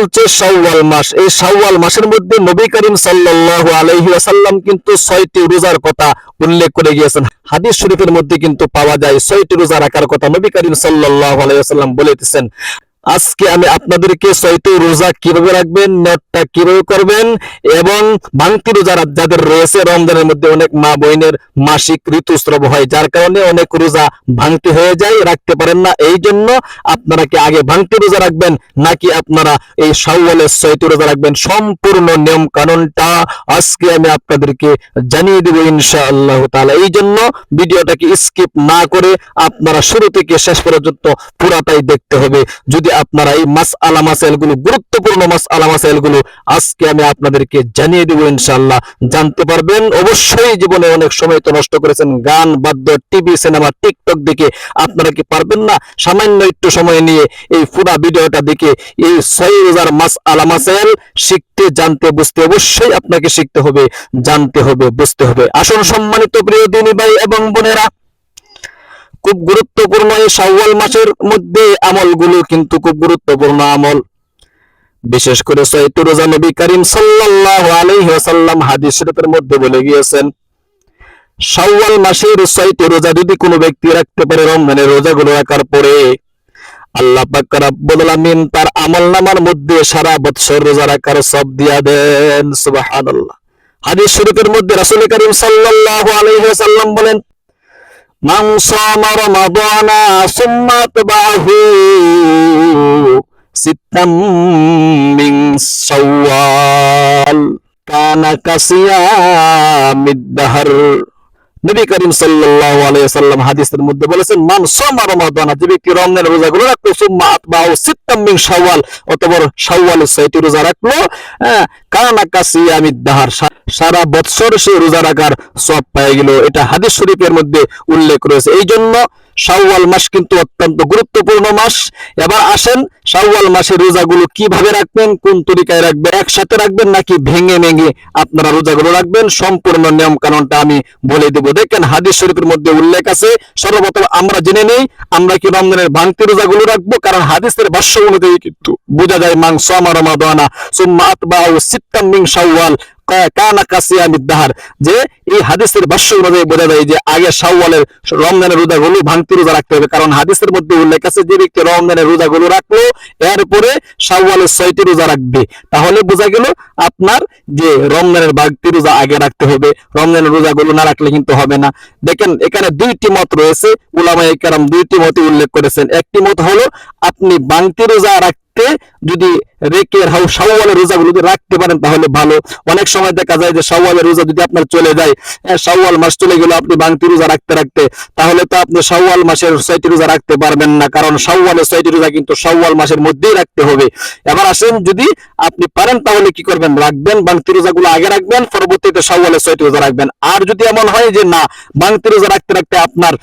চলছে সাউওয়াল মাস। এই সাউওয়াল মাসের মধ্যে নবী করিম সাল্লাল্লাহু আলাইহি কিন্তু ছয়টি রোজার কথা উল্লেখ করে গিয়েছেন। হাদিস শরীফের মধ্যে কিন্তু পাওয়া যায় ছয়টি রোজা রাখার কথা নবী করিম সাল্লাল্লাহু আলাইহি বলেছেন আজকে আমি আপনাদেরকে ছয়টি রোজা কীভাবে রাখবেন, নেটটা কীভাবে করবেন এবং ভাঙতি রোজা যাদের রয়েছে, রমজানের মধ্যে অনেক মা বোনের মাসিক ঋতুস্রাব হয়, যার কারণে অনেক রোজা ভাঙতি হয়ে যায়, রাখতে পারেন না। এই জন্য আপনারা কি আগে ভাঙতি রোজা রাখবেন, নাকি আপনারা এই শাওয়ালের ছয়টি রোজা রাখবেন? সম্পূর্ণ নিয়ম কানুনটা আজকে আমি আপনাদেরকে জানিয়ে দেবো ইনশাআল্লাহ তাআলা। এই জন্য ভিডিওটাকে স্কিপ না করে আপনারা শুরু থেকে শেষ পর্যন্ত পুরাটাই দেখতে হবে। যদি আপনারা এই মাস আলা মাসাইলগুলো, গুরুত্বপূর্ণ মাস আলা মাসাইলগুলো আজকে আমি আপনাদেরকে জানিয়ে দেবো ইনশাআল্লাহ। জানতে পারবেন, অবশ্যই জীবনে অনেক সময় তো নষ্ট করেছেন গান, বাদ্য, টিভি, সিনেমা, টিকটক দেখে আপনারা কি পারবেন না? সামান্য একটু সময় নিয়ে এই পুরা ভিডিওটা দেখে এই ছয় হাজার মাস আলা মাসাইল শিখতে, জানতে, বুঝতে অবশ্যই আপনাকে শিখতে হবে, জানতে হবে, বুঝতে হবে। আসুন সম্মানিত প্রিয় দিনী ভাই এবং বোনেরা খুব গুরুত্বপূর্ণ এই শাওয়াল মাসের মধ্যে আমলগুলো কিন্তু খুব গুরুত্বপূর্ণ আমল। বিশেষ করে সৈয়দ রোজা নবী করিম সাল্লাল্লাহু আলাইহি ওয়াসাল্লাম হাদিস শরীফের মধ্যে বলে গিয়েছেন, শাওয়াল মাসের ছয়টি রোজা যদি কোনো ব্যক্তি রাখতে পারে রমজানের রোজাগুলো রাখার পরে, আল্লাহ পাক রব্বুল আলামিন তার আমলনামার মধ্যে সারা বৎসর রোজা রাখার সব দিয়া দেন, সুবহানাল্লাহ। হাদিস শরীফের মধ্যে রাসূল করিম সাল্লাল্লাহু আলাইহি ওয়াসাল্লাম বলেন মান সামা রমাদানা সুম্মা তাবাহু সিত্তাম মিন শাওয়াল কানা কাসিয়ামিদ দাহর নবী করিম সাল্লাল্লাহু আলাইহি ওয়াসাল্লাম হাদিসের মধ্যে বলেছেন, মান সামা রমাদান যে ব্যক্তি রমজানের রোজাগুলো রাখল সুম্মা আতবাউ সিত্তাম মিন শাওয়াল রোজা রাখল হ্যাঁ, কানা দাহার সারা বৎসর সে রোজা রাখার সব পেয়ে গেল। এটা হাদিস শরীফের মধ্যে উল্লেখ রয়েছে। এই জন্য শাওয়াল মাস কিন্তু অত্যন্ত গুরুত্বপূর্ণ মাস। এবার আসেন শাওয়াল মাসের রোজাগুলো কীভাবে রাখবেন কোন তরিকায় রাখবেন একসাথে রাখবেন নাকি ভেঙে ভেঙে আপনারা রোজাগুলো রাখবেন? সম্পূর্ণ নিয়ম কানুনটা আমি বলে দেব। দেখেন হাদিস শরীফের মধ্যে উল্লেখ আছে সর্বপ্রথম আমরা জেনে নেই আমরা কি রমজানের ভাঙতি রোজাগুলো রাখব? কারণ হাদিসের ভাষ্য অনুযায়ী কিন্তু বোঝা যায় মাং সোমা রমাদানা সুম্মা আতবাউ সিত্তাম মিন শাওয়াল কানা কাসিয়ামিদ দাহার, যে এই হাদিসের ভাষ্য অনুযায়ী বোঝা যায় যে আগে শাওয়ালের রমজানের রোজাগুলো ভাঙতি রোজা রাখতে হবে। কারণ হাদিসের মধ্যে উল্লেখ আছে, যে ব্যক্তি রমজানের রোজাগুলো রাখল, এরপরে শাওয়ালের ছয়টি রোজা রাখবে। তাহলে বোঝা গেল আপনার যে রমজানের ভাঙতি রোজা আগে রাখতে হবে। রমজানের রোজাগুলো না রাখলে কিন্তু হবে না। দেখেন, এখানে দুইটি মত রয়েছে, উলামায়ে কেরাম দুইটি মতে উল্লেখ করেছেন। একটি মত হলো, আপনি ভাঙতি রোজা রাখতে যদি রেখে শাওয়ালের রোজাগুলো যদি রাখতে পারেন তাহলে ভালো। অনেক সময় দেখা যায় যে শাওয়ালের রোজা যদি আপনার চলে যায় শাওয়াল মাস চলে গেল, আপনি ভাঙতি রোজা রাখতে রাখতে, তাহলে তো আপনি শাওয়াল মাসের ছয়টি রোজা রাখতে পারবেন না, কারণ শাওয়ালের ছয়টি রোজা কিন্তু শাওয়াল মাসের মধ্যেই রাখতে হবে। এবার আসেন যদি আপনি পারেন, তাহলে কি করবেন? রাখবেন ভাঙতি রোজাগুলো আগে রাখবেন, পরবর্তীতে শাওয়ালের ছয়টি রোজা রাখবেন। আর যদি এমন হয় যে না ভাঙতি রোজা রাখতে রাখতে আপনার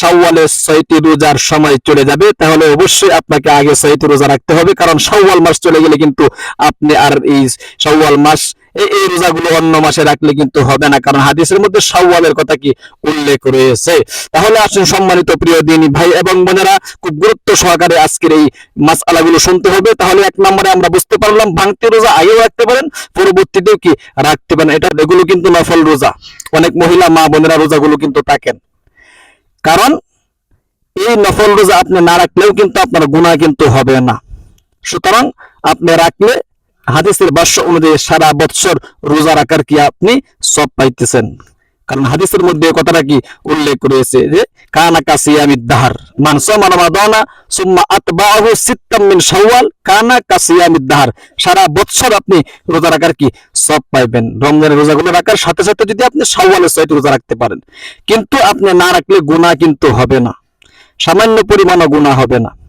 শাওয়ালের ছয়টি রোজার সময় চলে যাবে, তাহলে অবশ্যই আপনাকে আগে ছয়টি রোজা রাখতে হবে, কারণ শাওয়াল মাস চলে গেলে কিন্তু আপনি আর এই শাওয়াল মাস, এই রোজাগুলো অন্য মাসে রাখলে কিন্তু হবে না। কারণ হাদিসের মধ্যে শাওয়ালের কথা কি উল্লেখ রয়েছে। তাহলে আসুন সম্মানিত প্রিয় দিনী ভাই এবং বোনেরা, খুব গুরুত্ব সহকারে আজকের এই মাসআলাগুলো শুনতে হবে। তাহলে এক নম্বরে আমরা বুঝতে পারলাম, ভাঙতি রোজা আগেও রাখতে পারেন, পরবর্তীতেও কি রাখতে পারেন। এটা এগুলো কিন্তু নফল রোজা। অনেক মহিলা, মা বোনেরা রোজাগুলো কিন্তু থাকেন। কারণ এই নফল রোজা আপনি না রাখলেও কিন্তু আপনার গুনাহ কিন্তু হবে না। সুতরাং আপনি রাখলে হাদিসের ভাষ্য অনুযায়ী সারা বৎসর রোজা রাখার কি আপনি সব পাইতেছেন? কারণ হাদিসের মধ্যে কথাটা কি উল্লেখ রয়েছে যে, কানা কাসিয়ামিদ দাহার, মান সামা রমাদানা, সুম্মা আতবাহু সিত্তাম মিন শাওয়াল, কানা কাসিয়ামিদ দাহার। সারা বৎসর আপনি রোজা রাখার কি সব পাইবেন? রমজানের রোজাগুলো রাখার সাথে সাথে যদি আপনি শাওয়ালের ছয়টি রোজা রাখতে পারেন। কিন্তু আপনি না রাখলে গুনাহ কিন্তু হবে না। সামান্য পরিমাণও গুনাহ হবে না।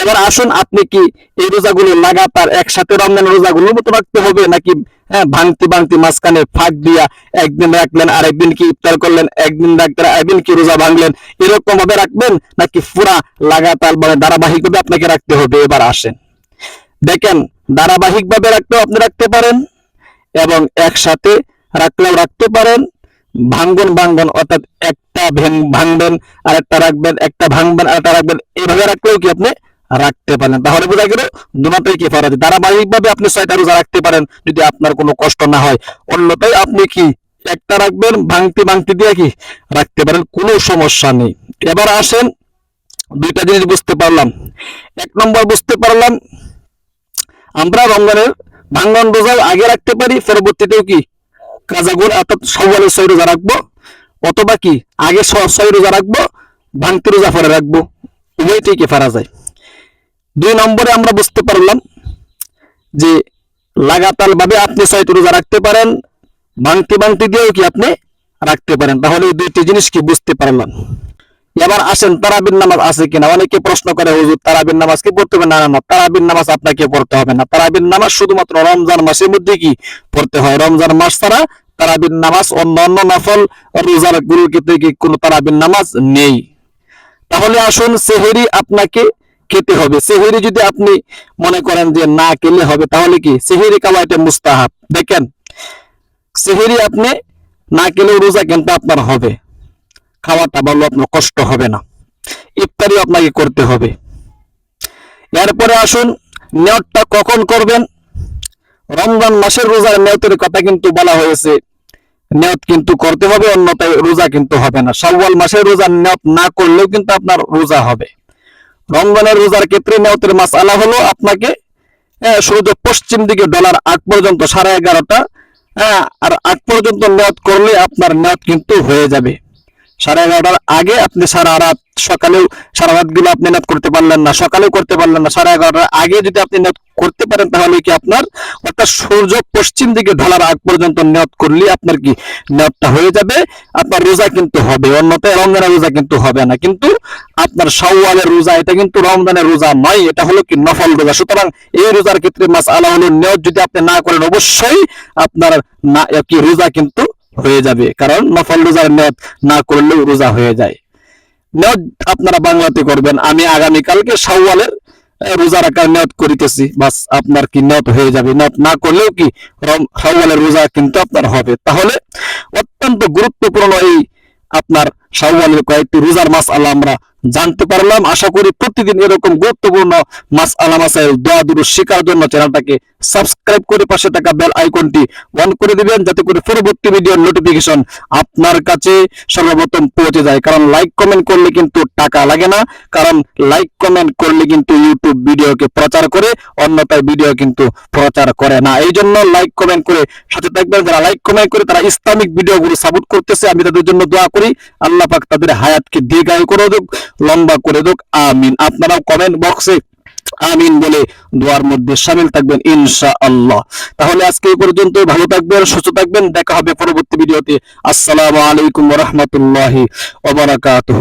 এবার আসুন আপনি কি এই রোজাগুলো লাগাতার একসাথে রমজান রোজাগুলোর মতো রাখতে হবে নাকি হ্যাঁ ভাঙতি ভাঙতি মাঝখানে ফাঁক দিয়া একদিন রাখলেন আর একদিন কি ইফতার করলেন, একদিন রাখলেন একদিন কি রোজা ভাঙলেন, এরকম ভাবে রাখবেন নাকি পুরা লাগাতার মানে ধারাবাহিক ভাবে আপনাকে রাখতে হবে? এবার আসেন। দেখেন ধারাবাহিক ভাবে রাখতেও আপনি রাখতে পারেন এবং একসাথে রাখলেও রাখতে পারেন। ভাঙ্গন ভাঙ্গন, অর্থাৎ একটা ভাঙবেন আর একটা রাখবেন, একটা ভাঙবেন আর একটা রাখবেন, এভাবে রাখলেও কি আপনি রাখতে পারেন। তাহলে বোঝা গেল দুটাই কেফারাত ধারাবাহিকভাবে আপনি ছয়টা রোজা রাখতে পারেন যদি আপনার কোনো কষ্ট না হয়। অন্যথায় আপনি কি একটা রাখবেন, ভাঙতি ভাঙতি দিয়ে কি রাখতে পারেন? কোনো সমস্যা নেই। এবার আসেন, দুইটা জিনিস বুঝতে পারলাম। এক নম্বর বুঝতে পারলাম, আমরা রমজানের ভাঙ্গন রোজা আগে রাখতে পারি, পরবর্তীতেও কি কাজাগুর অর্থাৎ সওয়ালের ছয় রোজা রাখব, অথবা কি আগে ছয় রোজা রাখব, ভাঙতি রোজা পরে রাখব। উভয়টাই কি ফারা যায় দুই নম্বরে আমরা বুঝতে পারলাম যে লাগাতার ভাবে আপনি ছয়টি রোজা রাখতে পারেন, ভাঙতি ভাঙতি দিয়েও কি আপনি রাখতে পারেন? তাহলে এই দুইটি জিনিস কি বুঝতে পারলাম? এবার আসেন, তারাবির নামাজ আছে কিনা? অনেকে প্রশ্ন করে, হুজুর, তারাবির নামাজ কি পড়তে হবে? না না তারাবির নামাজ আপনাকে পড়তে হবে না। তারাবির নামাজ শুধুমাত্র রমজান মাসের মধ্যে কি পড়তে হয়? রমজান মাস ছাড়া তারাবির নামাজ অন্যান্য নফল রোজার গুরুর কি কোনো তারাবির নামাজ নেই? তাহলে আসুন, সেহেরি আপনাকে খেতে হবে। সেহেরি যদি আপনি মনে করেন যে না খেলে হবে, তাহলে কি? সেহেরি খাওয়া এটা মুস্তাহাব। দেখেন, সেহেরি আপনি না খেলেও রোজা কিন্তু আপনার হবে। খাওয়াটা ভালো, আপনার কষ্ট হবে না। ইফতারি আপনাকে করতে হবে। এরপরে আসুন, নিয়তটা কখন করবেন? রমজান মাসের রোজার নিয়তের কথা কিন্তু বলা হয়েছে। নিয়ত কিন্তু করতে হবে, অন্যথায় রোজা কিন্তু হবে না। শাওয়াল মাসের রোজার নিয়ত না করলেও কিন্তু আপনার রোজা হবে। রমজানের রোজার ক্ষেত্রে নিয়তের মাস আলা হলো আপনাকে সূর্য পশ্চিম দিকে ডলার আট পর্যন্ত সাড়ে এগারোটা আর আট পর্যন্ত নেওয়াত করলে আপনার নেওয়াত কিন্তু হয়ে যাবে। সাড়ে এগারোটার আগে আপনি সারা রাত সকালেও সারা রাতগুলো আপনি নিয়ত করতে পারলেন না, সকালেও করতে পারলেন না, সাড়ে এগারোটার আগে যদি আপনি নিয়ত করতে পারেন তাহলে কি আপনার, অর্থাৎ সূর্য পশ্চিম দিকে ঢালার আগ পর্যন্ত নিয়ত করলে আপনার কি নিয়তটা হয়ে যাবে, আপনার রোজা কিন্তু হবে অন্যথায় রমজানের রোজা কিন্তু হবে না। কিন্তু আপনার শাওয়ালের রোজা, এটা কিন্তু রমজানের রোজা নয়, এটা হলো কি নফল রোজা। সুতরাং এই রোজার ক্ষেত্রে মাস আলা হলো নিয়ত যদি আপনি না করেন, অবশ্যই আপনার না কি রোজা কিন্তু হয়ে যাবে। কারণ নফল রোজার নিয়ত না করলেও রোজা হয়ে যায়। নিয়ত আপনারা বাংলাতে করবেন। আমি আগামী কালকে সাউওয়ালের রোজা রাখার নিয়ত করিতেছি। বাস আপনার কি নিয়ত হয়ে যাবে? নিয়ত না করলেও কি সাউওয়ালের রোজা কিন্তু আপনার হবে। তাহলে অত্যন্ত গুরুত্বপূর্ণ এই আপনার শাওয়ালের কয়েকটি রোজার মাস আল্লাহ আমরা জানতে পারলাম। আশা করি প্রতিদিন এরকম গুরুত্বপূর্ণ মাস আলা মাসাইল দোয়া দুরু শেখার জন্য চ্যানেলটাকে সাবস্ক্রাইব করে পাশে থাকা বেল আইকনটি অন করে দিবেন, যাতে করে পরবর্তী ভিডিওর নোটিফিকেশন আপনার কাছে সর্বপ্রথম পৌঁছে যায়। কারণ লাইক কমেন্ট করলে কিন্তু টাকা লাগে না, কারণ লাইক কমেন্ট করলে কিন্তু ইউটিউব ভিডিওকে প্রচার করে, অন্যথায় ভিডিও কিন্তু প্রচার করে না। এই জন্য লাইক কমেন্ট করে সাথে থাকবেন। যারা লাইক কমেন্ট করে, তারা ইসলামিক ভিডিওগুলো সাপোর্ট করতেছে। আমি তাদের জন্য দোয়া করি। আল্লাহ পাক তাদের হায়াতকে দীর্ঘায়ু করে লম্বা করে দোক। আমিন। আপনারাও কমেন্ট বক্সে আমিন বলে দোয়ার মধ্যে সামিল থাকবেন ইনশা আল্লাহ তাহলে আজকে এই পর্যন্ত ভালো থাকবেন, সুস্থ থাকবেন। দেখা হবে পরবর্তী ভিডিওতে। আসসালামু আলাইকুম রহমতুল্লাহি ওবারাকাতুহু